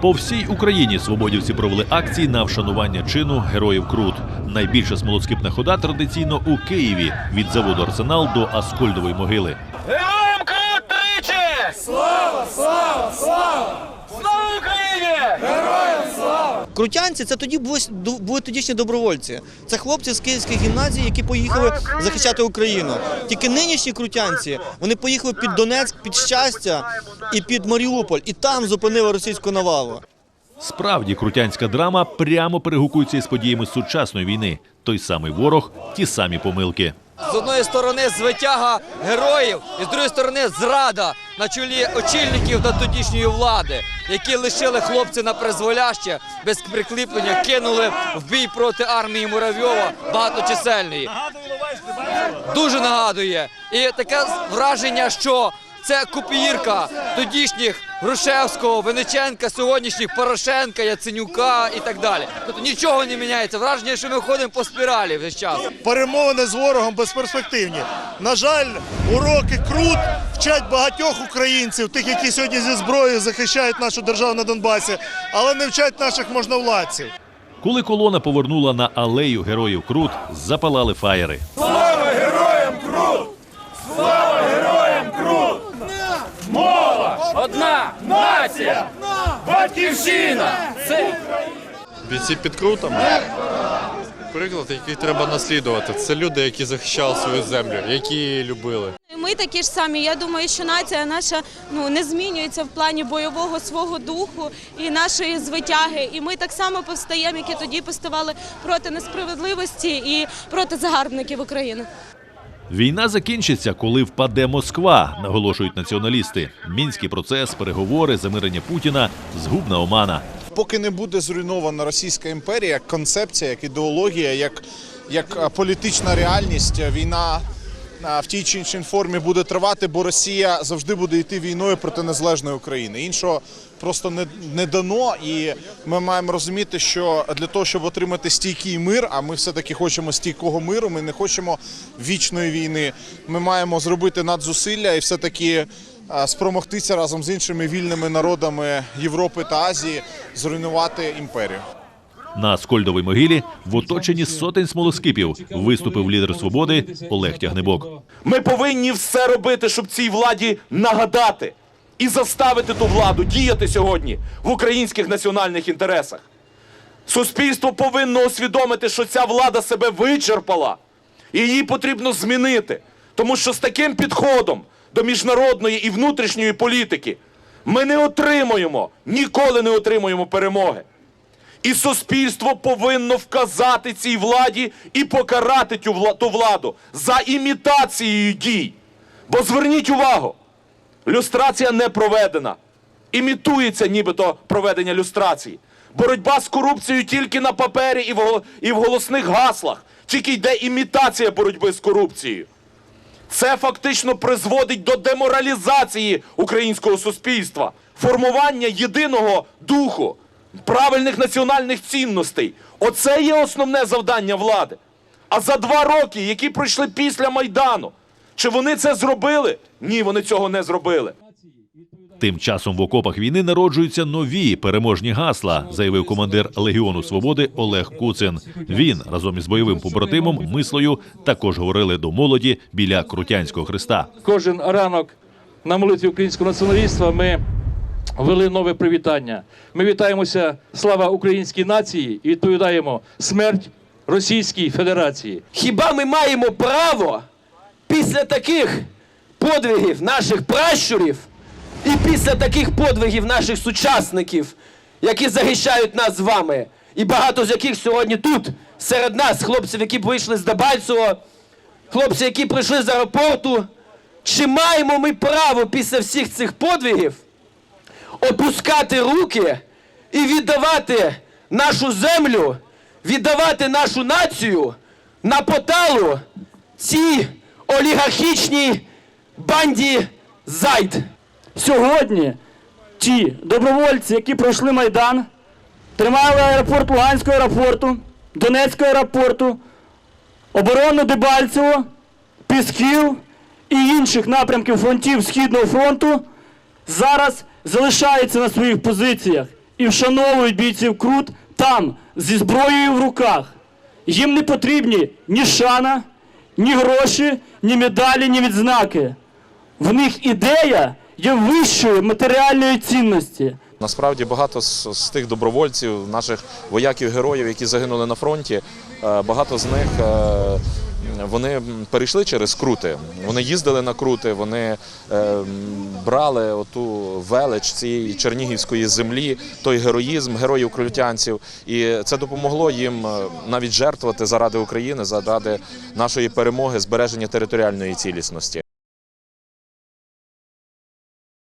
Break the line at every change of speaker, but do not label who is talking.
По всій Україні свободівці провели акції на вшанування чину героїв Крут. Найбільша смолоскипна хода традиційно у Києві від заводу Арсенал до Аскольдової могили.
Слава! Слава! Слава! Слава Україні! Героям слава!
Крутянці це тоді були, тодішні добровольці. Це хлопці з Київської гімназії, які поїхали захищати Україну. Тільки нинішні крутянці вони поїхали під Донецьк, під щастя і під Маріуполь, і там зупинили російську навалу.
Справді крутянська драма прямо перегукується із подіями сучасної війни. Той самий ворог, ті самі помилки.
З одної сторони звитяга героїв, і з другої сторони зрада на чолі очільників та тодішньої влади, які лишили хлопців на призволяще без прикріплення, кинули в бій проти армії Муравйова багаточисельної. Дуже нагадує. І таке враження, що це копіїрка тодішніх Грушевського, Вениченка, сьогоднішніх Порошенка, Яценюка і так далі. Тобто нічого не міняється. Враження, що ми ходимо по спіралі весь час.
перемовини з ворогом безперспективні. На жаль, уроки крут вчать багатьох українців, тих, які сьогодні зі зброєю захищають нашу державу на Донбасі, але не вчать наших можновладців.
Коли колона повернула на алею героїв Крут, запалали фаєри. Слава героям! Слава героям! Мова!
Одна нація! Батьківщина! Це
Бійці під крутами. Приклад, який треба наслідувати. Це люди, які захищали свою землю, які її любили.
Ми такі ж самі. Я думаю, що нація наша ну не змінюється в плані бойового свого духу і нашої звитяги. І ми так само повстаємо, як і тоді поставали проти несправедливості і проти загарбників України.
Війна закінчиться, коли впаде Москва, наголошують націоналісти. Мінський процес, переговори, замирення Путіна згубна омана.
поки не буде зруйнована Російська імперія як концепція, як ідеологія, як, як політична реальність, війна в тій чи іншій формі буде тривати, бо Росія завжди буде йти війною проти незалежної України. Іншого просто не, не дано, і ми маємо розуміти, що для того, щоб отримати стійкий мир, а ми все-таки хочемо стійкого миру, ми не хочемо вічної війни. Ми маємо зробити надзусилля і все-таки е, спромогтися разом з іншими вільними народами Європи та Азії зруйнувати імперію.
На Аскольдовій могилі в оточенні сотень смолоскипів виступив лідер свободи Олег Тягнебок.
Ми повинні все робити, щоб цій владі нагадати і заставити ту владу діяти сьогодні в українських національних інтересах. Суспільство повинно усвідомити, що ця влада себе вичерпала, і її потрібно змінити. Тому що з таким підходом до міжнародної і внутрішньої політики ми не отримуємо, ніколи не отримуємо перемоги. І суспільство повинно вказати цій владі і покарати ту владу за імітацією дій. Бо зверніть увагу, люстрація не проведена. Імітується нібито проведення люстрації. Боротьба з корупцією тільки на папері і в, голосних гаслах. Тільки йде імітація боротьби з корупцією. Це фактично призводить до деморалізації українського суспільства, формування єдиного духу, правильних національних цінностей. Оце є основне завдання влади. А за два роки, які пройшли після Майдану, чи вони це зробили? Ні, вони цього не зробили.
Тим часом в окопах війни народжуються нові переможні гасла, заявив командир Легіону Свободи Олег Куцин. Він разом із бойовим побратимом мислою також говорили до молоді біля Крутянського хреста.
кожен ранок на молитві українського націоналіста ми вели нове привітання. Ми вітаємося слава українській нації і відповідаємо смерть Російській Федерації.
Хіба ми маємо право після таких подвигів наших пращурів і після таких подвигів наших сучасників, які захищають нас з вами, і багато з яких сьогодні тут серед нас, хлопців, які вийшли з Дебальцево, хлопці, які прийшли з аеропорту, чи маємо ми право після всіх цих подвигів опускати руки і віддавати нашу землю, віддавати нашу націю на поталу цій олігархічній банді зайд.
Сьогодні ті добровольці, які пройшли Майдан, тримали аеропорт Луганського аеропорту, Донецького аеропорту, оборону Дебальцево, Пісків і інших напрямків фронтів Східного фронту, зараз залишаються на своїх позиціях
і вшановують бійців Крут там, зі зброєю в руках. Їм не потрібні ні шана, ні гроші, ні медалі, ні відзнаки. В них ідея є вищої матеріальної цінності.
Насправді багато з, з тих добровольців, наших вояків-героїв, які загинули на фронті, е, багато з них е, вони перейшли через крути. Вони їздили на крути, вони е, брали оту велич цієї чернігівської землі, той героїзм героїв крутянців. І це допомогло їм е, навіть жертвувати заради України, заради нашої перемоги, збереження територіальної цілісності.